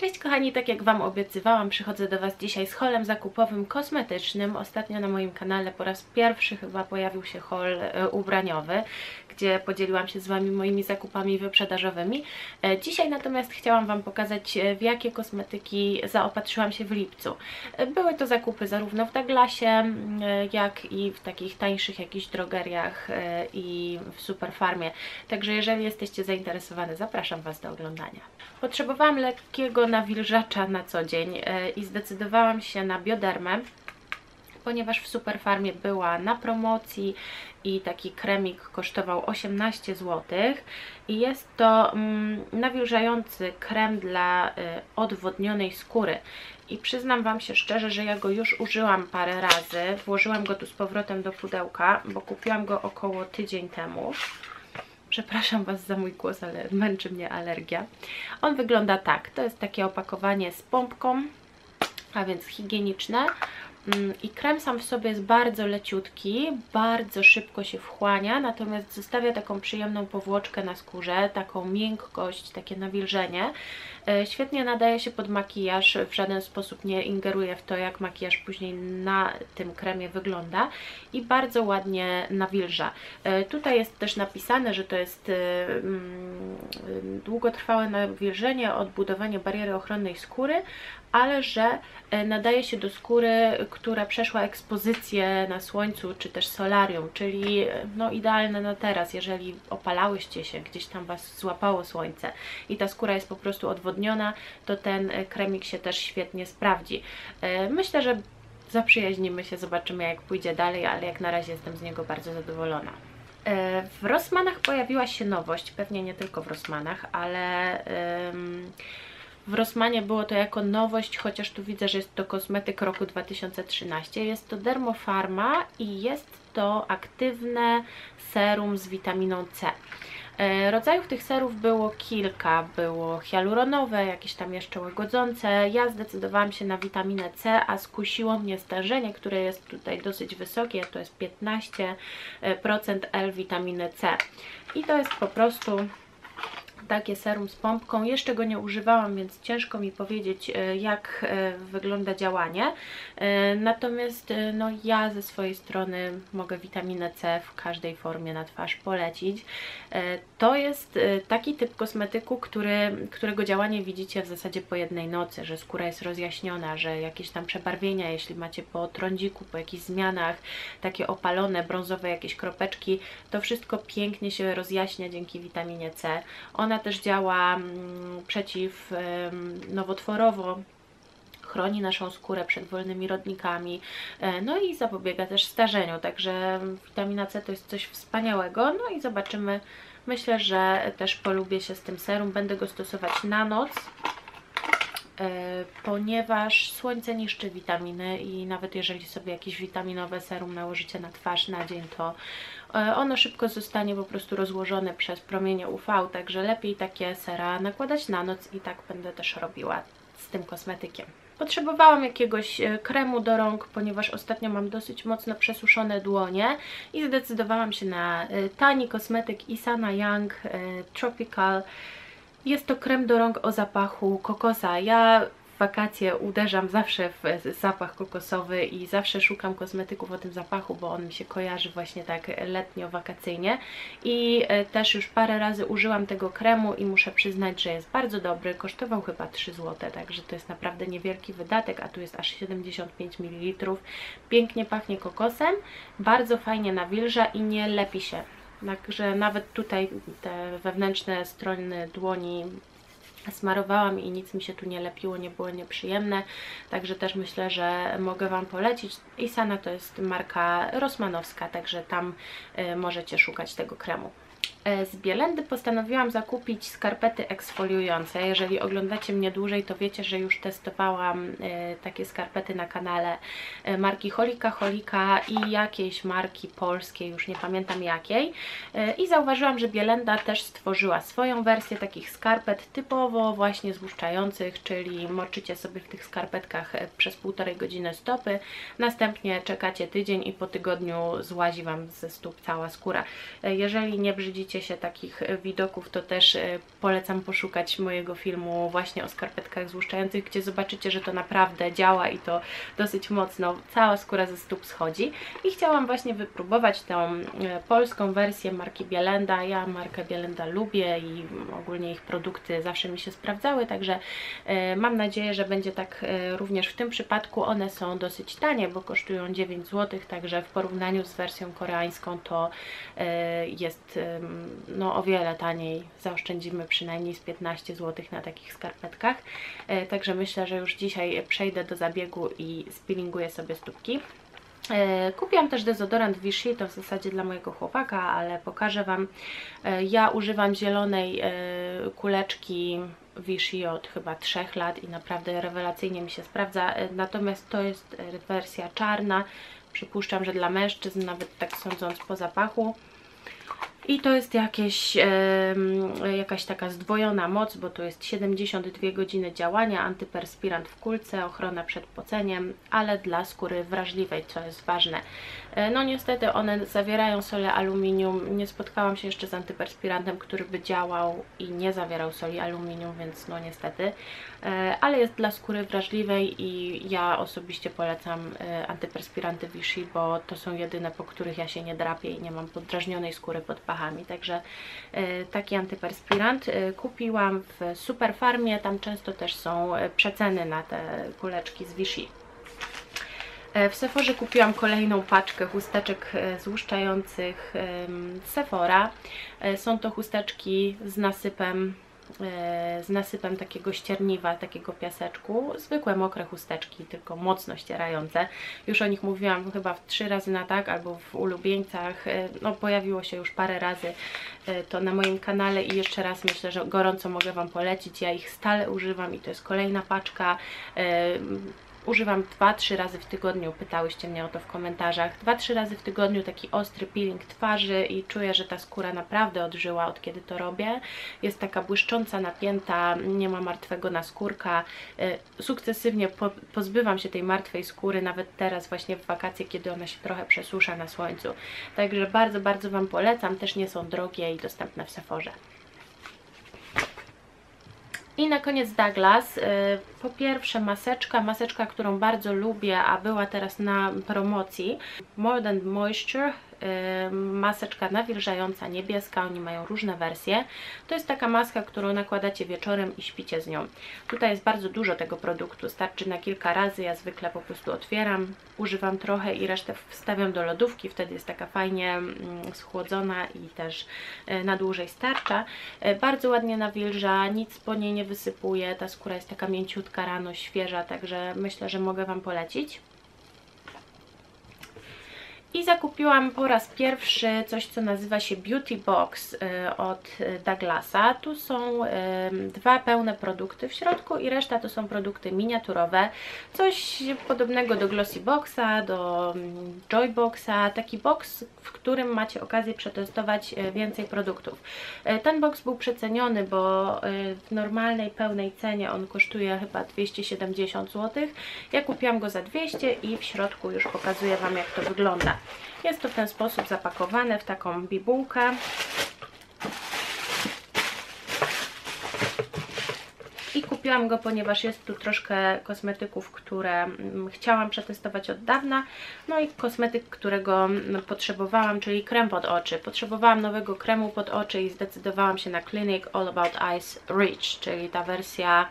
Cześć kochani, tak jak Wam obiecywałam, przychodzę do Was dzisiaj z holem zakupowym kosmetycznym. Ostatnio na moim kanale po raz pierwszy chyba pojawił się hol e, ubraniowy, gdzie podzieliłam się z Wami moimi zakupami wyprzedażowymi. E, dzisiaj natomiast chciałam Wam pokazać, e, w jakie kosmetyki zaopatrzyłam się w lipcu. Były to zakupy zarówno w Douglasie, jak i w takich tańszych jakichś drogeriach i w Superfarmie. Także jeżeli jesteście zainteresowane, zapraszam Was do oglądania. Potrzebowałam lekkiego nawilżacza na co dzień e, i zdecydowałam się na biodermę, ponieważ w Superfarmie była na promocji i taki kremik kosztował 18 zł i jest to mm, nawilżający krem dla y, odwodnionej skóry. I przyznam Wam się szczerze, że ja go już użyłam parę razy, włożyłam go tu z powrotem do pudełka, bo kupiłam go około tydzień temu Przepraszam Was za mój głos, ale męczy mnie alergia. On wygląda tak. To jest takie opakowanie z pompką, a więc higieniczne. Mm, I krem sam w sobie jest bardzo leciutki, bardzo szybko się wchłania, natomiast zostawia taką przyjemną powłoczkę na skórze, taką miękkość, takie nawilżenie. E, świetnie nadaje się pod makijaż, w żaden sposób nie ingeruje w to, jak makijaż później na tym kremie wygląda i bardzo ładnie nawilża. E, tutaj jest też napisane, że to jest e, mm, długotrwałe nawilżenie, odbudowanie bariery ochronnej skóry, ale że nadaje się do skóry, która przeszła ekspozycję na słońcu czy też solarium, czyli no idealne na teraz, jeżeli opalałyście się, gdzieś tam Was złapało słońce i ta skóra jest po prostu odwodniona, to ten kremik się też świetnie sprawdzi. Myślę, że zaprzyjaźnimy się, zobaczymy jak pójdzie dalej, ale jak na razie jestem z niego bardzo zadowolona. W Rossmanach pojawiła się nowość, pewnie nie tylko w Rossmanach, ale... Ym, w Rossmanie było to jako nowość, chociaż tu widzę, że jest to kosmetyk roku 2013. Jest to Dermofarma i jest to aktywne serum z witaminą C. E, rodzajów tych serów było kilka, było hialuronowe, jakieś tam jeszcze łagodzące. Ja zdecydowałam się na witaminę C, a skusiło mnie starzenie, które jest tutaj dosyć wysokie, to jest 15% L witaminy C. I to jest po prostu takie serum z pompką. Jeszcze go nie używałam, więc ciężko mi powiedzieć, e, jak e, wygląda działanie. E, natomiast no, ja ze swojej strony mogę witaminę C w każdej formie na twarz polecić. To jest taki typ kosmetyku, który, którego działanie widzicie w zasadzie po jednej nocy, że skóra jest rozjaśniona, że jakieś tam przebarwienia, jeśli macie po trądziku, po jakichś zmianach, takie opalone, brązowe jakieś kropeczki, to wszystko pięknie się rozjaśnia dzięki witaminie C. Ona też działa mm, przeciwnowotworowo, chroni naszą skórę przed wolnymi rodnikami, e, no i zapobiega też starzeniu, także witamina C to jest coś wspaniałego, no i zobaczymy, myślę, że też polubię się z tym serum, będę go stosować na noc, ponieważ słońce niszczy witaminy i nawet jeżeli sobie jakieś witaminowe serum nałożycie na twarz na dzień, to E, ono szybko zostanie po prostu rozłożone przez promienie UV, także lepiej takie sera nakładać na noc i tak będę też robiła z tym kosmetykiem. Potrzebowałam jakiegoś e, kremu do rąk, ponieważ ostatnio mam dosyć mocno przesuszone dłonie i zdecydowałam się na e, tani kosmetyk Isana Young Tropical. Jest to krem do rąk o zapachu kokosa. Ja wakacje uderzam zawsze w zapach kokosowy i zawsze szukam kosmetyków o tym zapachu, bo on mi się kojarzy właśnie tak letnio-wakacyjnie i e, też już parę razy użyłam tego kremu i muszę przyznać, że jest bardzo dobry, kosztował chyba 3 zł, także to jest naprawdę niewielki wydatek, a tu jest aż 75 ml, pięknie pachnie kokosem, bardzo fajnie nawilża i nie lepi się Także nawet tutaj te wewnętrzne strony dłoni smarowałam i nic mi się tu nie lepiło, nie było nieprzyjemne, także też myślę, że mogę Wam polecić. Isana to jest marka rosmanowska, także tam y, możecie szukać tego kremu. E, z Bielendy postanowiłam zakupić skarpety eksfoliujące. Jeżeli oglądacie mnie dłużej, to wiecie, że już testowałam e, takie skarpety na kanale e, marki Holika Holika i jakiejś marki polskiej, już nie pamiętam jakiej. I zauważyłam, że Bielenda też stworzyła swoją wersję takich skarpet typowo właśnie złuszczających, czyli moczycie sobie w tych skarpetkach przez półtorej godziny stopy, następnie czekacie tydzień i po tygodniu złazi Wam ze stóp cała skóra. Jeżeli nie brzydzicie boicie się takich e, widoków, to też e, polecam poszukać mojego filmu właśnie o skarpetkach złuszczających, gdzie zobaczycie, że to naprawdę działa i to dosyć mocno cała skóra ze stóp schodzi. I chciałam właśnie wypróbować tą polską wersję marki Bielenda. Ja markę Bielenda lubię i ogólnie ich produkty zawsze mi się sprawdzały, także mam nadzieję, że będzie tak również w tym przypadku. One są dosyć tanie, bo kosztują 9 zł, także w porównaniu z wersją koreańską to e, jest no, o wiele taniej. Zaoszczędzimy przynajmniej z 15 zł na takich skarpetkach. E, także myślę, że już dzisiaj przejdę do zabiegu i spillinguję sobie stópki. E, kupiłam też dezodorant Vichy, to w zasadzie dla mojego chłopaka, ale pokażę Wam. Ja używam zielonej kuleczki Vichy od chyba 3 lat i naprawdę rewelacyjnie mi się sprawdza. Natomiast to jest wersja czarna, Przypuszczam, że dla mężczyzn, nawet tak sądząc po zapachu. I to jest jakieś, jakaś taka zdwojona moc, bo to jest 72 godziny działania, antyperspirant w kulce, ochrona przed poceniem, ale dla skóry wrażliwej, co jest ważne. E, no niestety one zawierają solę aluminium, nie spotkałam się jeszcze z antyperspirantem, który by działał i nie zawierał soli aluminium, więc no niestety, e, ale jest dla skóry wrażliwej i ja osobiście polecam e, antyperspiranty Vichy, bo to są jedyne, po których ja się nie drapię i nie mam poddrażnionej skóry pod pachami, także taki antyperspirant kupiłam w Superfarmie, tam często też są przeceny na te kuleczki z Vichy. E, w Sephorze kupiłam kolejną paczkę chusteczek e, złuszczających Sephora. E, są to chusteczki z nasypem z nasypem takiego ścierniwa, takiego piaseczku, zwykłe mokre chusteczki, tylko mocno ścierające. Już o nich mówiłam chyba trzy razy na tak, albo w ulubieńcach, no pojawiło się już parę razy to na moim kanale i jeszcze raz myślę, że gorąco mogę Wam polecić, ja ich stale używam i to jest kolejna paczka używam 2-3 razy w tygodniu, pytałyście mnie o to w komentarzach, 2-3 razy w tygodniu taki ostry peeling twarzy i czuję, że ta skóra naprawdę odżyła od kiedy to robię. Jest taka błyszcząca, napięta, nie ma martwego naskórka. Y, sukcesywnie po, pozbywam się tej martwej skóry, nawet teraz właśnie w wakacje, kiedy ona się trochę przesusza na słońcu. Także bardzo, bardzo Wam polecam, też nie są drogie i dostępne w Sephorze. I na koniec Douglas. Y, po pierwsze maseczka, maseczka, którą bardzo lubię, a była teraz na promocji. More Than Moisture maseczka nawilżająca, niebieska, oni mają różne wersje. To jest taka maska, którą nakładacie wieczorem i śpicie z nią. Tutaj jest bardzo dużo tego produktu, starczy na kilka razy, ja zwykle po prostu otwieram, używam trochę i resztę wstawiam do lodówki, wtedy jest taka fajnie mm, schłodzona i też e, na dłużej starcza. E, bardzo ładnie nawilża, nic po niej nie wysypuje, ta skóra jest taka mięciutka rano, świeża, także myślę, że mogę Wam polecić. I zakupiłam po raz pierwszy coś, co nazywa się Beauty Box y, od Douglasa. Tu są dwa pełne produkty w środku i reszta to są produkty miniaturowe. Coś podobnego do Glossy Boxa, do Joy Boxa. Taki box, w którym macie okazję przetestować e, więcej produktów. Ten box był przeceniony, bo w normalnej, pełnej cenie on kosztuje chyba 270 zł. Ja kupiłam go za 200 i w środku już pokazuję Wam jak to wygląda. Jest to w ten sposób zapakowane w taką bibułkę. I kupiłam go, ponieważ jest tu troszkę kosmetyków, które mm, chciałam przetestować od dawna. No i kosmetyk, którego mm, potrzebowałam, czyli krem pod oczy. Potrzebowałam nowego kremu pod oczy i zdecydowałam się na Clinique All About Eyes Rich, czyli ta wersja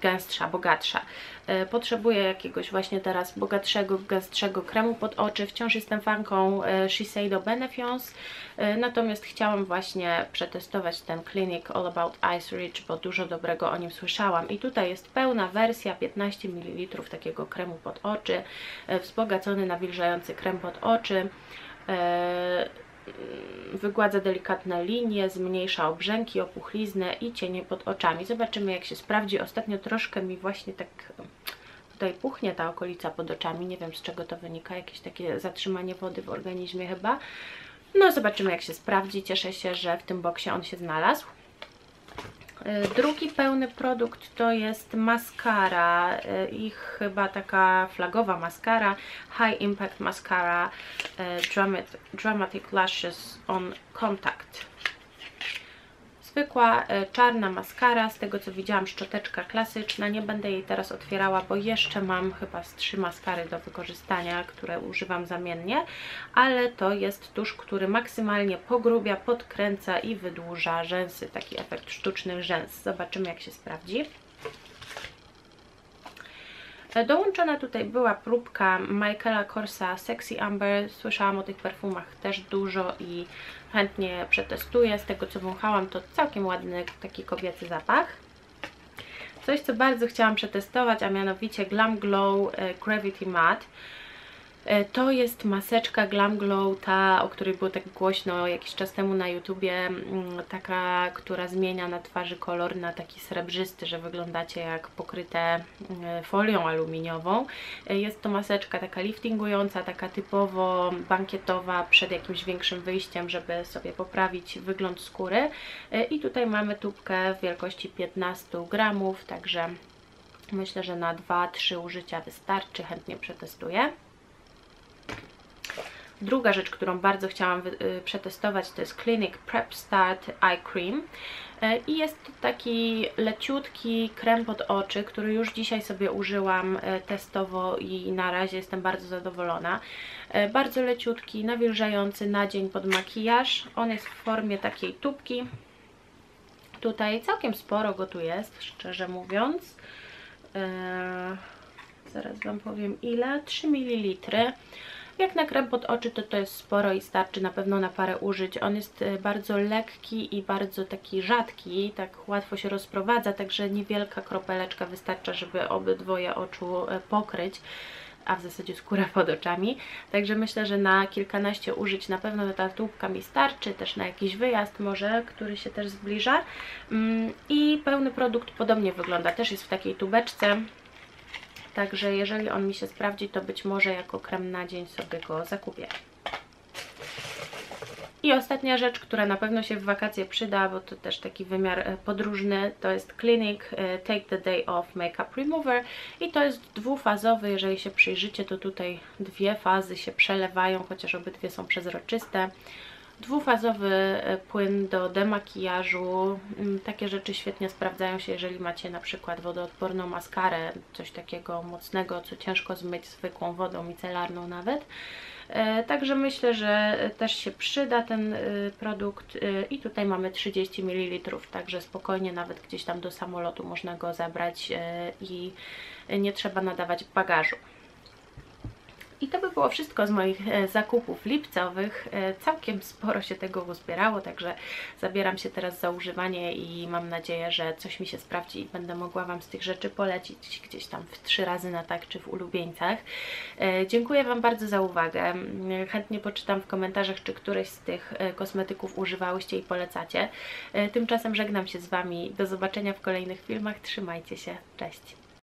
gęstsza, bogatsza. E, potrzebuję jakiegoś właśnie teraz bogatszego, gęstszego kremu pod oczy. Wciąż jestem fanką e, Shiseido Benefiance, e, natomiast chciałam właśnie przetestować ten Clinic All About Eyes Rich, bo dużo dobrego o nim słyszałam. I tutaj jest pełna wersja, 15 ml takiego kremu pod oczy, wzbogacony nawilżający krem pod oczy wygładza delikatne linie, zmniejsza obrzęki, opuchliznę i cienie pod oczami. Zobaczymy jak się sprawdzi. Ostatnio troszkę mi właśnie tak tutaj puchnie ta okolica pod oczami. Nie wiem z czego to wynika, jakieś takie zatrzymanie wody w organizmie chyba. No zobaczymy jak się sprawdzi. Cieszę się, że w tym boksie on się znalazł. E, drugi pełny produkt to jest maskara, e, ich chyba taka flagowa maskara, High Impact Mascara Dramatic, Dramatic Lashes on Contact. Zwykła e, czarna maskara, z tego co widziałam szczoteczka klasyczna, nie będę jej teraz otwierała, bo jeszcze mam chyba z trzy maskary do wykorzystania, które używam zamiennie, ale to jest tusz, który maksymalnie pogrubia, podkręca i wydłuża rzęsy, taki efekt sztucznych rzęs. Zobaczymy jak się sprawdzi. E, dołączona tutaj była próbka Michaela Korsa Sexy Amber. Słyszałam o tych perfumach też dużo i chętnie przetestuję. Z tego co wąchałam to całkiem ładny taki kobiecy zapach. Coś co bardzo chciałam przetestować, a mianowicie Glam Glow e, Gravity Matte. E, to jest maseczka Glam Glow, ta, o której było tak głośno jakiś czas temu na YouTubie, mm, taka, która zmienia na twarzy kolor na taki srebrzysty, że wyglądacie jak pokryte mm, folią aluminiową. E, jest to maseczka taka liftingująca, taka typowo bankietowa przed jakimś większym wyjściem, żeby sobie poprawić wygląd skóry. E, I tutaj mamy tubkę w wielkości 15 gramów, także myślę, że na 2-3 użycia wystarczy, chętnie przetestuję. Druga rzecz, którą bardzo chciałam y, przetestować to jest Clinic Prep Start Eye Cream e, i jest to taki leciutki krem pod oczy, który już dzisiaj sobie użyłam e, testowo i na razie jestem bardzo zadowolona. E, bardzo leciutki, nawilżający na dzień pod makijaż. On jest w formie takiej tubki. Tutaj całkiem sporo go tu jest, szczerze mówiąc. Zaraz Wam powiem ile. 3 ml. Jak na krem pod oczy to to jest sporo i starczy na pewno na parę użyć. On jest e, bardzo lekki i bardzo taki rzadki, tak łatwo się rozprowadza, także niewielka kropeleczka wystarcza, żeby obydwoje oczu e, pokryć a w zasadzie skórę pod oczami. Także myślę, że na kilkanaście użyć na pewno ta tubka mi starczy, też na jakiś wyjazd może, który się też zbliża. Mm, I pełny produkt podobnie wygląda, też jest w takiej tubeczce. Także jeżeli on mi się sprawdzi, to być może jako krem na dzień sobie go zakupię. I ostatnia rzecz, która na pewno się w wakacje przyda, bo to też taki wymiar e, podróżny, to jest Clinic e, Take the Day Off Makeup Remover i to jest dwufazowy, jeżeli się przyjrzycie, to tutaj dwie fazy się przelewają, chociaż obydwie są przezroczyste. Dwufazowy e, płyn do demakijażu. Mm, takie rzeczy świetnie sprawdzają się, jeżeli macie na przykład wodoodporną maskarę, coś takiego mocnego, co ciężko zmyć zwykłą wodą micelarną nawet. E, także myślę, że też się przyda ten e, produkt i tutaj mamy 30 ml, także spokojnie nawet gdzieś tam do samolotu można go zabrać i nie trzeba nadawać bagażu. I to by było wszystko z moich e, zakupów lipcowych. E, całkiem sporo się tego uzbierało, także zabieram się teraz za używanie i mam nadzieję, że coś mi się sprawdzi i będę mogła Wam z tych rzeczy polecić gdzieś tam w trzy razy na tak czy w ulubieńcach. E, dziękuję Wam bardzo za uwagę. Chętnie poczytam w komentarzach, czy któreś z tych kosmetyków używałyście i polecacie. Tymczasem żegnam się z Wami. Do zobaczenia w kolejnych filmach. Trzymajcie się. Cześć!